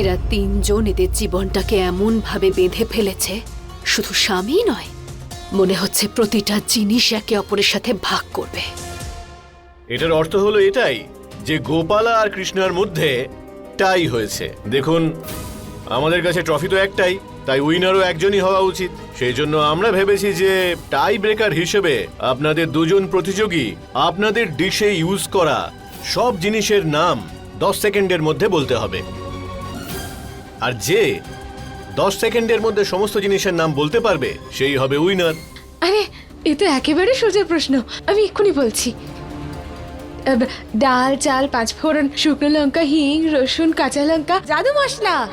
এরা তিনজন এদের জীবনটাকে এমন ভাবে বেঁধে ফেলেছে, শুধু স্বামী নয়, মনে হচ্ছে প্রতিটা জিনিস একে অপরের সাথে ভাগ করবে। এটার অর্থ হলো এটাই, যে গোপালা আর কৃষ্ণার মধ্যে টাই হয়েছে। দেখুন, আমাদের কাছে ট্রফি তো একটাই, তাই উইনারও একজনই হওয়া উচিত। সেই জন্য আমরা ভেবেছি যে টাই ব্রেকার হিসেবে আপনাদের দুজন প্রতিযোগী আপনাদের ডিশে ইউজ করা সব জিনিসের নাম দশ সেকেন্ডের মধ্যে বলতে হবে। আর যে দশ সেকেন্ডের মধ্যে সমস্ত জিনিসের নাম বলতে পারবে সেই হবে উইনার। আরে এ তো একেবারে সোজা প্রশ্ন। আমি এক্ষুনি বলছি। আব, ডাল চাল পাঁচ পাঁচফোড়ন শুকনো লঙ্কা হিং রসুন কাঁচা লঙ্কা জাদু মশলা।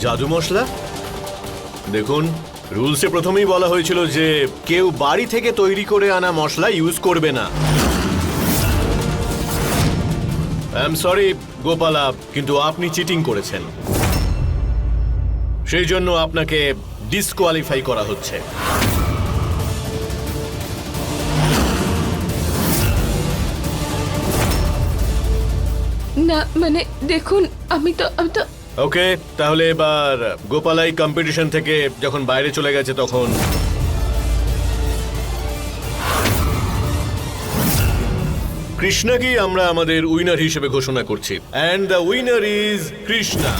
জাদু মশলা? দেখুন রুলসে প্রথমেই বলা হয়েছিল যে কেউ বাড়ি থেকে তৈরি করে আনা মশলা ইউজ করবে না। আই এম সরি গোপালা কিন্তু আপনি চিটিং করেছেন। সেই জন্য আপনাকে ডিসকোয়ালিফাই করা হচ্ছে। না মানে দেখুন আমি তো আমি তো ওকে তাহলে এবার গোপালাই কম্পিটিশন থেকে যখন বাইরে চলে গেছে তখন কৃষ্ণাকেই আমরা আমাদের উইনার হিসেবে ঘোষণা করছি। And the winner is Krishna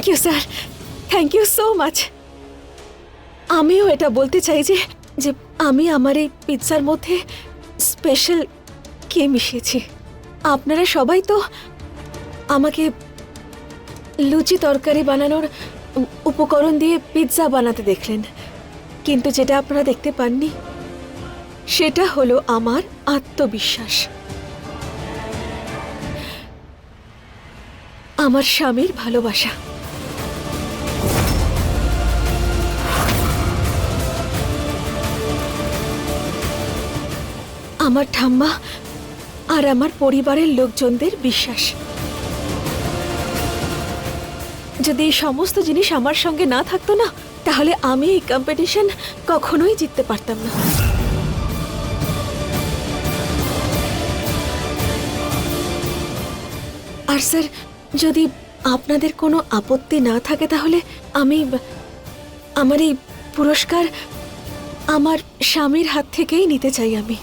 thank you sir thank you so much আমিও এটা বলতে চাই যে যে আমি আমার এই পিৎজার মধ্যে স্পেশাল কে মিশিয়েছি? আপনারা সবাই তো আমাকে লুচি তরকারি বানানোর উপকরণ দিয়ে পিৎজা বানাতে দেখলেন। কিন্তু যেটা আপনারা দেখতে পাননি, সেটা হলো আমার আত্মবিশ্বাস। আমার স্বামীর ভালোবাসা। আমার ঠাম্মা আর আমার পরিবারের লোকজনদের বিশ্বাস। যদি এই সমস্ত জিনিস আমার সঙ্গে না থাকতো না, তাহলে আমি এই কম্পিটিশন কখনোই জিততে পারতাম না। আর স্যার, যদি আপনাদের কোনো আপত্তি না থাকে তাহলে আমি, আমার এই পুরস্কার আমার স্বামীর হাত থেকেই নিতে চাই আমি।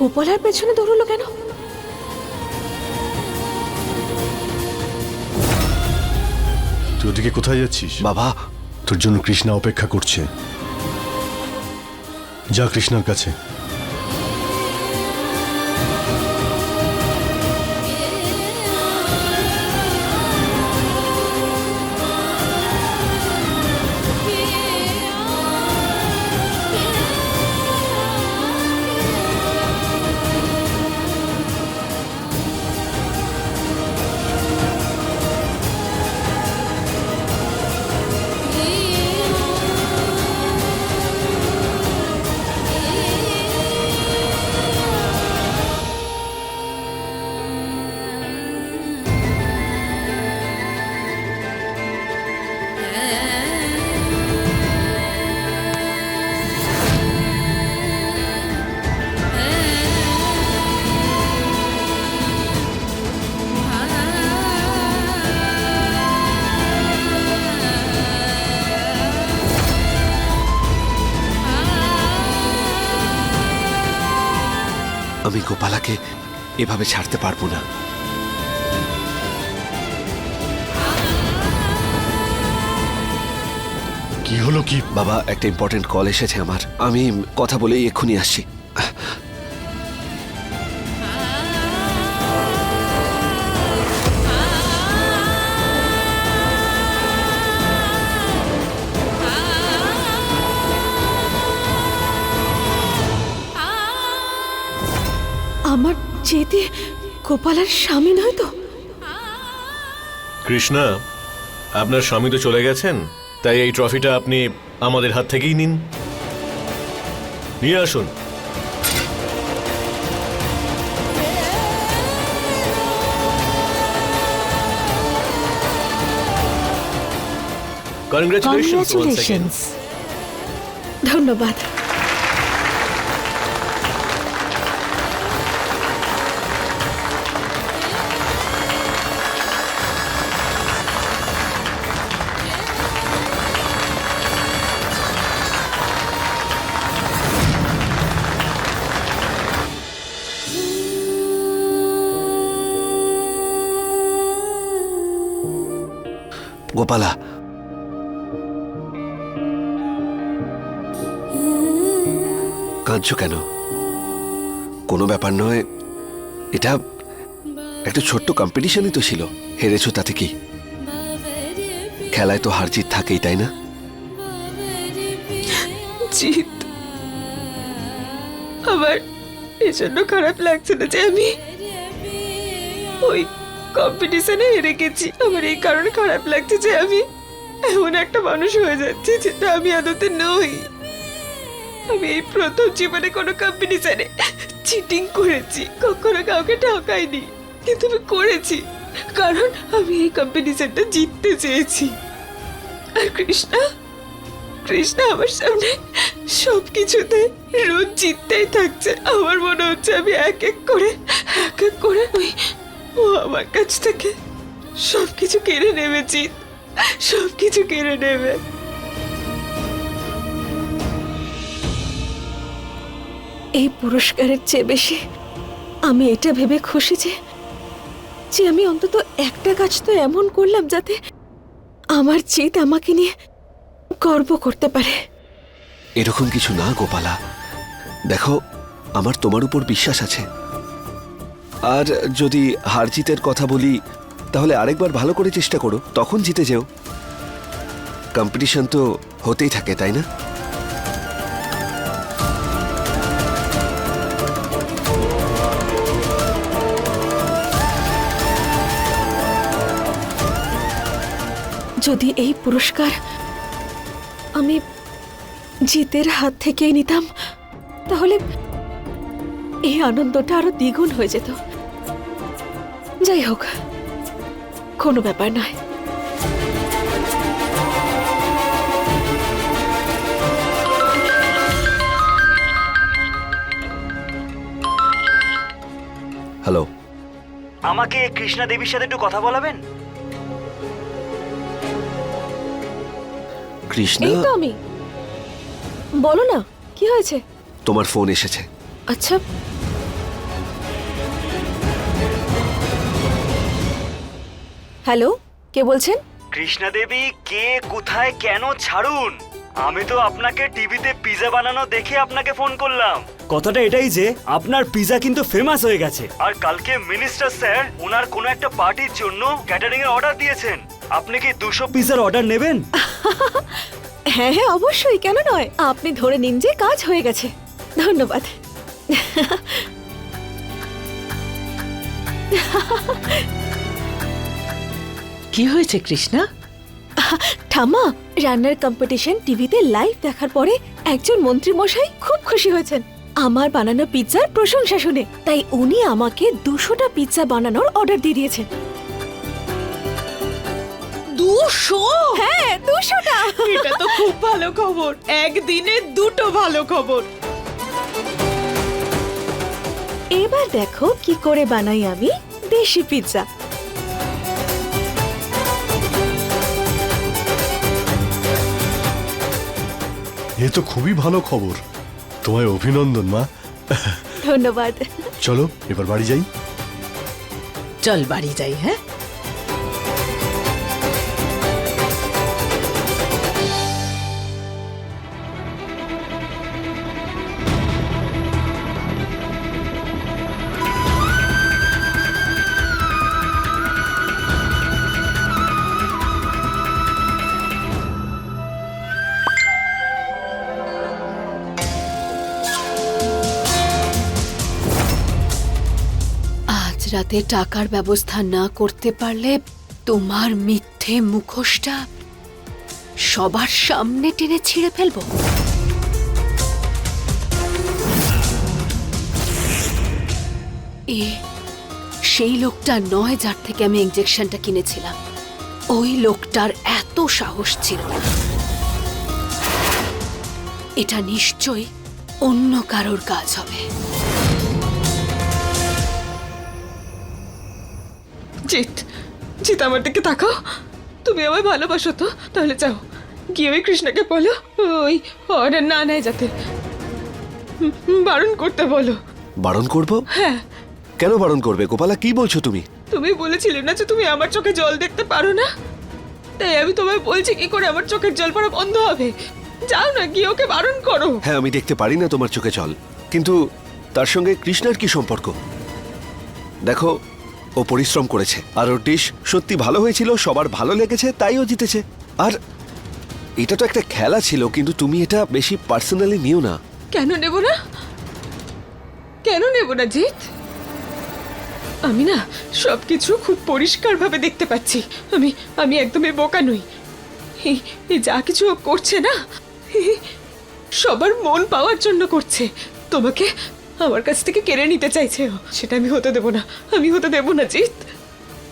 গোপালার পেছনে দৌড়লো কেন? তুই ওদিকে কোথায় যাচ্ছিস? বাবা তোর জন্য কৃষ্ণা অপেক্ষা করছে। যা কৃষ্ণার কাছে। আমি গোপালাকে এভাবে ছাড়তে পারব না। কি হলো কি? বাবা একটা ইম্পর্টেন্ট কল এসেছে আমার। আমি কথা বলেই এক্ষুনি আসছি। যেতে গোপালার স্বামী নয় তো? কৃষ্ণা আপনার স্বামী তো চলে গেছেন তাই এই ট্রফিটা আপনি আমাদের হাত থেকেই নিন। নিয়ে আসুন। Congratulations. ধন্যবাদ। গোপালা। কাঁদছো কেন? কোনো ব্যাপার নয়। এটা একটা ছোট্ট কম্পিটিশনই তো ছিল। হেরেছো তাতে কি? খেলায় তো হার জিত থাকেই, তাই না? জিত? আমার এজন্য খারাপ লাগছে না যে আমি ওই কম্পিটিশনে হেরে গেছি। আমার এই কারণে খারাপ লাগছে যে আমি এমন একটা মানুষ হয়ে যাচ্ছি যেটা আমি আদতে নই। আমি এই প্রথম জীবনে কোনো কম্পিটিশনে চিটিং করেছি। কখনো কাউকে ঠকাইনি, কিন্তু আমি করেছি। কারণ আমি এই কম্পিটিশনটা জিততে চেয়েছি। আর কৃষ্ণা কৃষ্ণা আমার সামনে সব কিছুতে রোজ জিততেই থাকছে। আমার মনে হচ্ছে আমি এক এক করে, এক এক করে ওই ও আমার কাছ থেকে সব কিছু কেড়ে নেবে জিত সব কিছু কেড়ে নেবে। এই পুরস্কারের চেয়ে বেশি আমি এটা ভেবে খুশি যে যে আমি অন্তত একটা কাজ তো এমন করলাম যাতে আমার চিত আমাকে নিয়ে গর্ব করতে পারে। এরকম কিছু না, গোপালা। দেখো, আমার তোমার উপর বিশ্বাস আছে। আর যদি হার জিতের কথা বলি, তাহলে আরেকবার ভালো করে চেষ্টা করো, তখন জিতে যেও। কম্পিটিশন তো হতেই থাকে, তাই না? যদি এই পুরস্কার আমি জিতের হাত থেকেই নিতাম, তাহলে এই আনন্দটা আরও দ্বিগুণ হয়ে যেত। যাই হোক কোনো ব্যাপার নয়। হ্যালো আমাকে কৃষ্ণা দেবীর সাথে একটু কথা বলাবেন? কৃষ্ণা? এই তো আমি। বলো না কি হয়েছে? তোমার ফোন এসেছে। আচ্ছা হ্যালো কে বলছেন? কৃষ্ণা দেবী কে কোথায় কেন ছাড়ুন? আমি তো আপনাকে টিভিতে পিজা বানানো দেখে আপনাকে ফোন করলাম। কথাটা এটাই যে আপনার পিজা কিন্তু ফেমাস হয়ে গেছে। আর কালকে মিনিস্টার স্যার ওনার কোনো একটা পার্টির জন্য ক্যাটারিং এর অর্ডার দিয়েছেন। আপনি কি দুশো পিজার অর্ডার নেবেন? হ্যাঁ হ্যাঁ অবশ্যই কেন নয়। আপনি ধরে নিন যে কাজ হয়ে গেছে। ধন্যবাদ। কি হয়েছে কৃষ্ণা? ঠামা রান্নার কম্পিটিশন টিভিতে লাইভ দেখার পরে একজন মন্ত্রী মশাই খুব খুশি হয়েছেন। আমার বানানো পিৎজার প্রশংসা শুনে তাই উনি আমাকে দুশোটা পিৎজা বানানোর অর্ডার দিয়ে দিয়েছেন। দুশো? হ্যাঁ দুশোটা। এটা তো খুব ভালো খবর। একদিনে দুটো ভালো খবর। এবার দেখো কি করে বানাই আমি দেশি পিৎজা। এ তো খুবই ভালো খবর। তোমায় অভিনন্দন মা। ধন্যবাদ। চলো এবার বাড়ি যাই। চল বাড়ি যাই হ্যাঁ? রাতে টাকার ব্যবস্থা না করতে পারলে তোমার মিথ্যে মুখোশটা সবার সামনে টেনে ছিঁড়ে ফেলব। এ, সেই লোকটা নয় যার থেকে আমি ইঞ্জেকশনটা কিনেছিলাম। ওই লোকটার এত সাহস ছিল না। এটা নিশ্চয়ই অন্য কারোর কাজ হবে। জিৎ জিৎ আমার দিকে তাকাও। তুমি আমায় ভালোবাসো তো তাহলে যাও। গিয়ে ওই কৃষ্ণাকে বলো ওই অর্ডার না নেয় যাতে। বারণ করতে বলো। বারণ করব? হ্যাঁ। কেন বারণ করবে? গোপালা কি বলছো তুমি? তুমি বলেছিলে না যে তুমি আমার চোখে জল দেখতে পারো না? তাই আমি তোমায় বলছি কি করে আমার চোখের জল পড়া বন্ধ হবে? যাও না গিয়ে ওকে বারণ করো। হ্যাঁ আমি দেখতে পারি না তোমার চোখে জল। কিন্তু তার সঙ্গে কৃষ্ণার কি সম্পর্ক? দেখো ও পরিশ্রম করেছে। আর ওর ডিশ সত্যি ভালো হয়েছিল, সবার ভালো লেগেছে, তাই ও জিতেছে। আর এটা তো একটা খেলা ছিল, কিন্তু তুমি এটা বেশি পার্সোনালি নিও না। কেন নেব না? কেন নেব না, জিৎ? আমি না সবকিছু খুব পরিষ্কারভাবে দেখতে পাচ্ছি। আমি আমি একদমই বোকা নই। এই যা কিছু করছে না, সবার মন পাওয়ার জন্য করছে। তোমাকে আমার কাছ থেকে কেড়ে নিতে চাইছে ও। সেটা আমি হতে দেব না। আমি হতে দেব না জিৎ।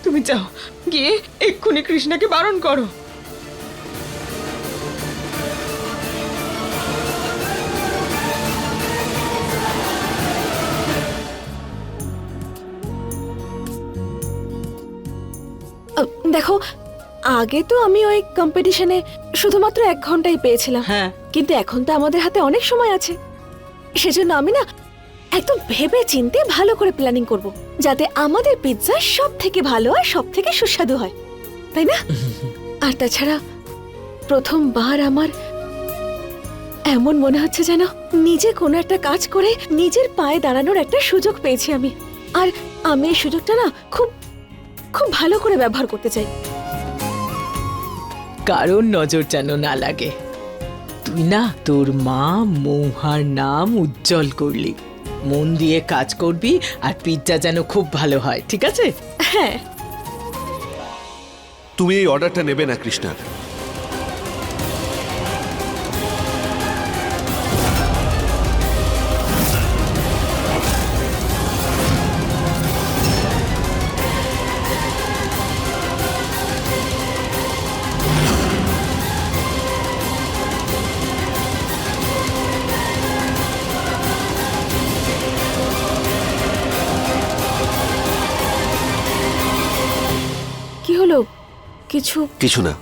তুমি যাও গিয়ে এক্ষুনি কৃষ্ণাকে বারণ করো। দেখো আগে তো আমি ওই কম্পিটিশনে শুধুমাত্র এক ঘন্টাই পেয়েছিলাম। হ্যাঁ। কিন্তু এখন তো আমাদের হাতে অনেক সময় আছে। সেজন্য আমি না একদম ভেবে চিন্তে ভালো করে প্ল্যানিং করব যাতে আমাদের পিৎজা সব থেকে ভালো আর সব থেকে সুস্বাদু হয়। তাই না? আর তাছাড়া প্রথমবার আমার এমন মনে হচ্ছে যেন নিজে কোনো একটা কাজ করে নিজের পায়ে দাঁড়ানোর একটা সুযোগ পেয়েছি আমি। আর আমি এই সুযোগটা না খুব খুব ভালো করে ব্যবহার করতে চাই। কারোর নজর যেন না লাগে। তুই না তোর মা মৌহার নাম উজ্জ্বল করলি। মন দিয়ে কাজ করবি আর পিৎজা যেন খুব ভালো হয় ঠিক আছে? হ্যাঁ। তুমি এই অর্ডারটা নেবে না কৃষ্ণার কিছু কিছু না।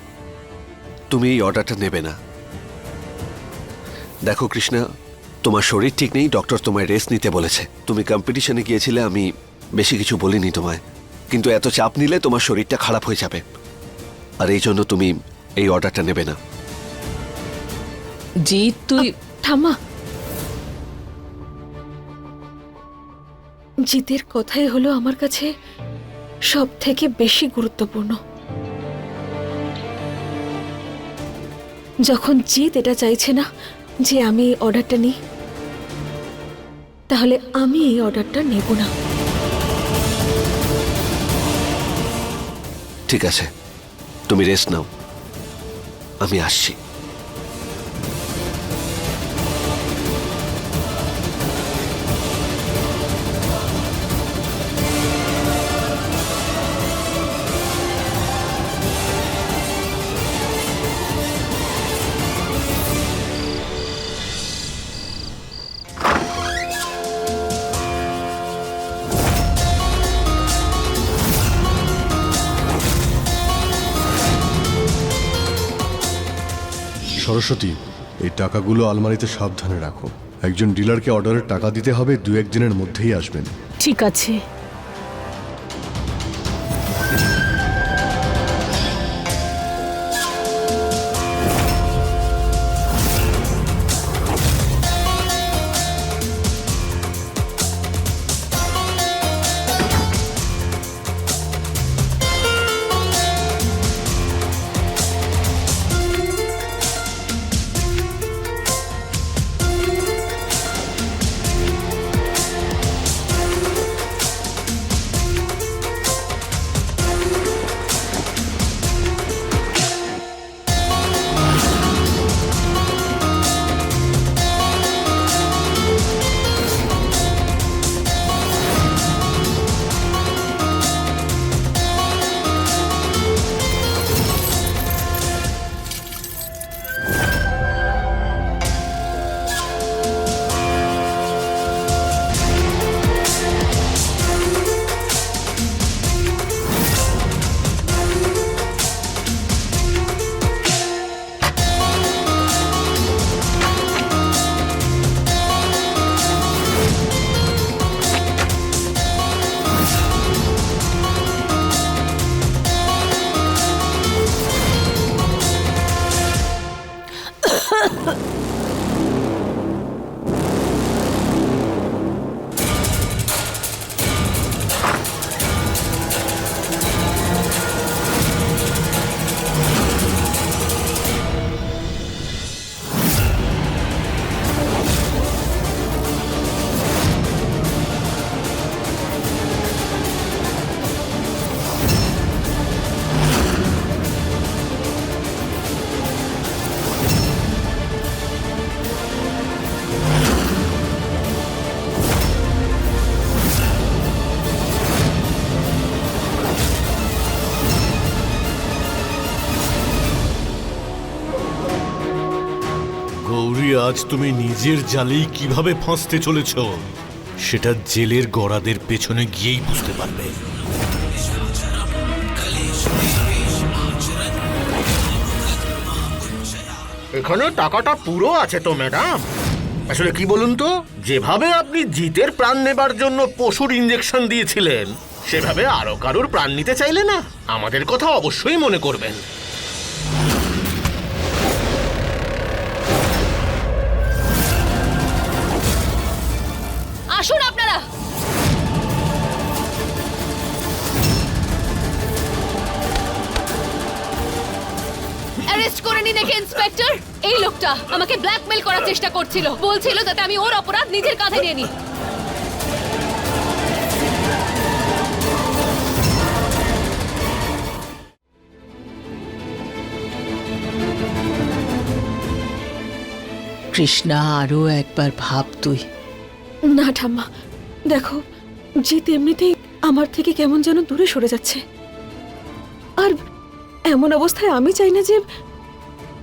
তুমি এই অর্ডারটা নেবে না। দেখো কৃষ্ণা তোমার শরীর ঠিক নেই ডক্টর তোমায় রেস্ট নিতে বলেছে। তুমি কম্পিটিশনে গিয়েছিলে আমি বেশি কিছু বলিনি তোমায়। কিন্তু এত চাপ নিলে তোমার শরীরটা খারাপ হয়ে যাবে। আর এই জন্য তুমি এই অর্ডারটা নেবে না। জিৎ তুই ঠাম্মা জিতের কথাই হলো আমার কাছে সব থেকে বেশি গুরুত্বপূর্ণ। যখন জিত এটা চাইছে না যে আমি এই অর্ডারটা নিই, তাহলে আমি এই অর্ডারটা নেব না। ঠিক আছে, তুমি রেস্ট নাও। আমি আসছি। সরস্বতী, এই টাকাগুলো আলমারিতে সাবধানে রাখো। একজন ডিলারকে অর্ডারের টাকা দিতে হবে দু একদিনের মধ্যেই আসবেন। ঠিক আছে। আজ তুমি নিজের জালেই কীভাবে ফাঁসতে চলেছ, সেটা জেলের গড়াদের পেছনে গিয়েই বুঝতে পারবে। এখানে টাকাটা পুরো আছে তো, ম্যাডাম। আসলে কি বলুন তো, যেভাবে আপনি জিতের প্রাণ নেবার জন্য পশুর ইঞ্জেকশন দিয়েছিলেন, সেভাবে আরও কারুর প্রাণ নিতে চাইলে না? আমাদের কথা অবশ্যই মনে করবেন। একে ইন্সপেক্টর এই লোকটা আমাকে ব্ল্যাকমেল করার চেষ্টা করছিল। বলছিল যাতে আমি ওর অপরাধ নিজের কাঁধে নিয়ে নিই। কৃষ্ণা আরও একবার ভাব তুই। না ঠাম্মা। দেখো জিত এমনিতেই আমার থেকে কেমন যেন দূরে সরে যাচ্ছে। আর এমন অবস্থায় আমি চাই না যে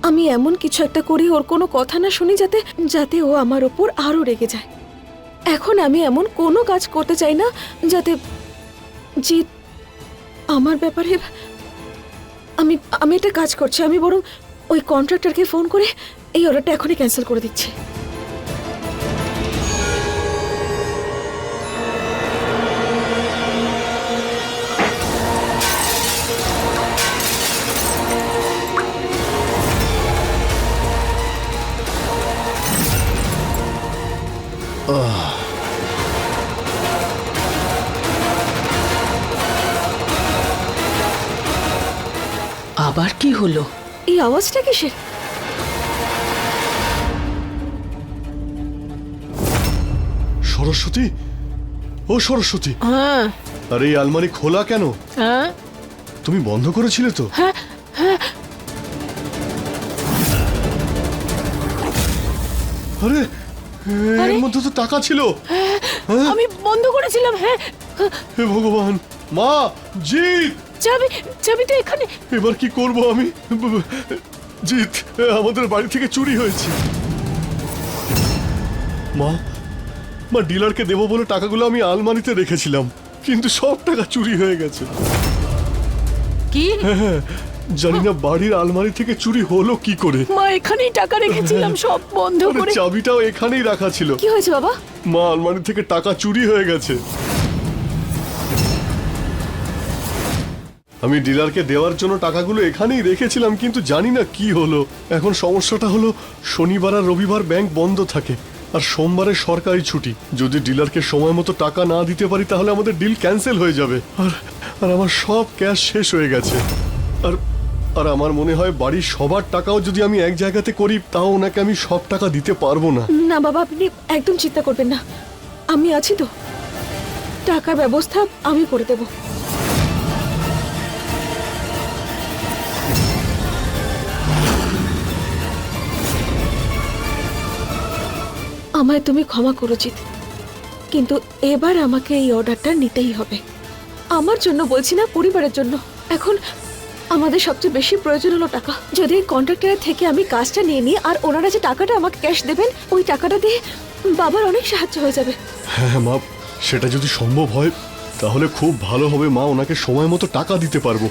আমি এমন কিছু একটা করি, ওর কোনো কথা না শুনি যাতে যাতে ও আমার ওপর আরও রেগে যায়। এখন আমি এমন কোনো কাজ করতে চাই না যাতে জিৎ আমার ব্যাপারে আমি আমি একটা কাজ করছি, আমি বরং ওই কন্ট্রাক্টরকে ফোন করে এই অর্ডারটা এখনই ক্যান্সেল করে দিচ্ছি। কি হলো? এই আওয়াজটা কিসের? সরস্বতী? ও সরস্বতী। হ্যাঁ। আর এই আলমারি খোলা কেন? হ্যাঁ। তুমি বন্ধ করেছিলে তো? আরে এর মধ্যে তো টাকা ছিল। আমি বন্ধ করেছিলাম হ্যাঁ। হে ভগবান মা জিৎ চাবি চাবি তো এখানে। এবার কি করব আমি? জিৎ আমাদের বাড়ি থেকে চুরি হয়েছে। মা মা ডিলারকে দেবো বলে টাকাগুলো আমি আলমারিতে রেখেছিলাম কিন্তু সব টাকা চুরি হয়ে গেছে। কি? জানি না বাড়ির আলমারি থেকে চুরি হলো কি করে। মা এখানেই টাকা রেখেছিলাম সব বন্ধ করে। চাবিটাও এখানেই রাখা ছিল। কি হয়েছে বাবা? মা আলমারি থেকে টাকা চুরি হয়ে গেছে। আমি ডিলারকে দেওয়ার জন্য টাকাগুলো এখানেই রেখেছিলাম, কিন্তু জানি না কি হলো। এখন সমস্যাটা হলো, শনিবার আর রবিবার ব্যাংক বন্ধ থাকে, আর সোমবারে সরকারি ছুটি। যদি ডিলারকে সময় মতো টাকা না দিতে পারি, তাহলে আমাদের ডিল ক্যান্সেল হয়ে যাবে। আর আর আমার সব ক্যাশ শেষ হয়ে গেছে। আর আর আমার মনে হয় বাড়ির সবার টাকাও যদি আমি এক জায়গাতে করি, তাও ওনাকে আমি সব টাকা দিতে পারব না। না বাবা, আপনি একদম চিন্তা করবেন না। আমি আছি তো। টাকার ব্যবস্থা আমি করে দেব। আমায় তুমি ক্ষমা করো, জিৎ। কিন্তু এবার আমাকে এই অর্ডারটা নিতেই হবে। আমার জন্য বলছি না, পরিবারের জন্য। এখন আমাদের সবচেয়ে বেশি প্রয়োজন হলো টাকা। যদি এই কন্ট্রাক্টরের থেকে আমি কাজটা নিয়ে নিই, আর ওনারা যে টাকাটা আমাকে ক্যাশ দেবেন, ওই টাকাটা দিয়ে বাবার অনেক সাহায্য হয়ে যাবে। হ্যাঁ মা, সেটা যদি সম্ভব হয়, তাহলে খুব ভালো হবে, মা, ওনাকে সময় মতো টাকা দিতে পারব।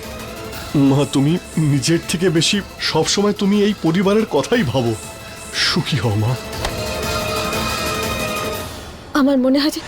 মা, তুমি নিজের থেকে বেশি সবসময় তুমি এই পরিবারের কথাই ভাবো। সুখী হও, মা। আমার মনে হয় যে